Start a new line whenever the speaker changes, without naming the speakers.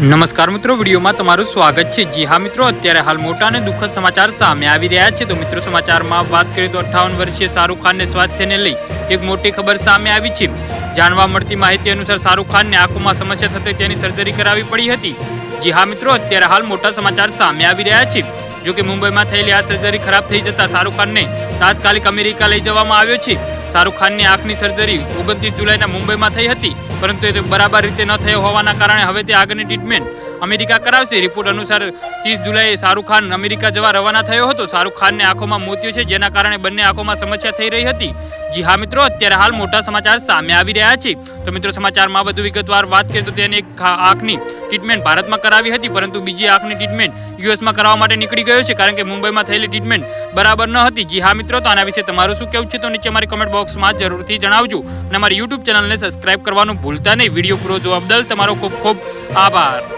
નમસ્કાર મિત્રો, વિડીયોમાં તમારું સ્વાગત છે. જી હા મિત્રો, અત્યારે હાલ મોટા અને દુઃખદ સમાચાર સામે આવી રહ્યા છે. તો મિત્રો, સમાચારમાં વાત કરીએ તો અઠ્ઠાવન વર્ષીય શાહરૂખ ખાનને સ્વાસ્થ્યને લઈ એક મોટી ખબર સામે આવી છે. જાણવા મળતી માહિતી અનુસાર શાહરૂખ ખાનને આંખોમાં સમસ્યા થતી તેની સર્જરી કરાવી પડી હતી. જી હા મિત્રો, અત્યારે હાલ મોટા સમાચાર સામે આવી રહ્યા છે. જો કે મુંબઈમાં થયેલી આ સર્જરી ખરાબ થઈ જતા શાહરૂખ ખાનને તાત્કાલિક અમેરિકા લઈ જવામાં આવ્યો છે. શાહરૂખ ખાનની આંખની સર્જરી ઓગણત્રીસ જુલાઈના મુંબઈમાં થઈ હતી, પરંતુ એ બરાબર રીતે ન થયો હોવાના કારણે હવે તે આગળની ટ્રીટમેન્ટ અમેરિકા કરાવશે. રિપોર્ટ અનુસાર ત્રીસ જુલાઈએ શાહરૂખ ખાન અમેરિકા જવા રવાના થયો હતો. શાહરૂખ ખાનને આંખોમાં મોતિયો છે, જેના કારણે બંને આંખોમાં સમસ્યા થઈ રહી હતી. જી હા મિત્રો, અત્યારે હાલ મોટા સમાચાર સામે આવી રહ્યા છે. તો મિત્રો, સમાચારમાં વધુ વિગતવાર વાત કરીએ તો તેને એક આંખની ટ્રીટમેન્ટ ભારતમાં કરાવી હતી, પરંતુ બીજી આંખની ટ્રીટમેન્ટ યુએસમાં કરાવવા માટે નીકળી ગયો છે, કારણ કે મુંબઈમાં થયેલી ટ્રીટમેન્ટ બરાબર ન હતી. જી હા મિત્રો, તો આના વિશે તમારું શું કહેવું છે તો નીચે અમારી કમેન્ટ બોક્સમાં જરૂરથી જણાવજો. અને અમારી યુટ્યુબ ચેનલને સબસ્ક્રાઇબ કરવાનું ભૂલતા નહીં. વીડિયો પૂરો જોવા બદલ તમારો ખૂબ ખૂબ આભાર.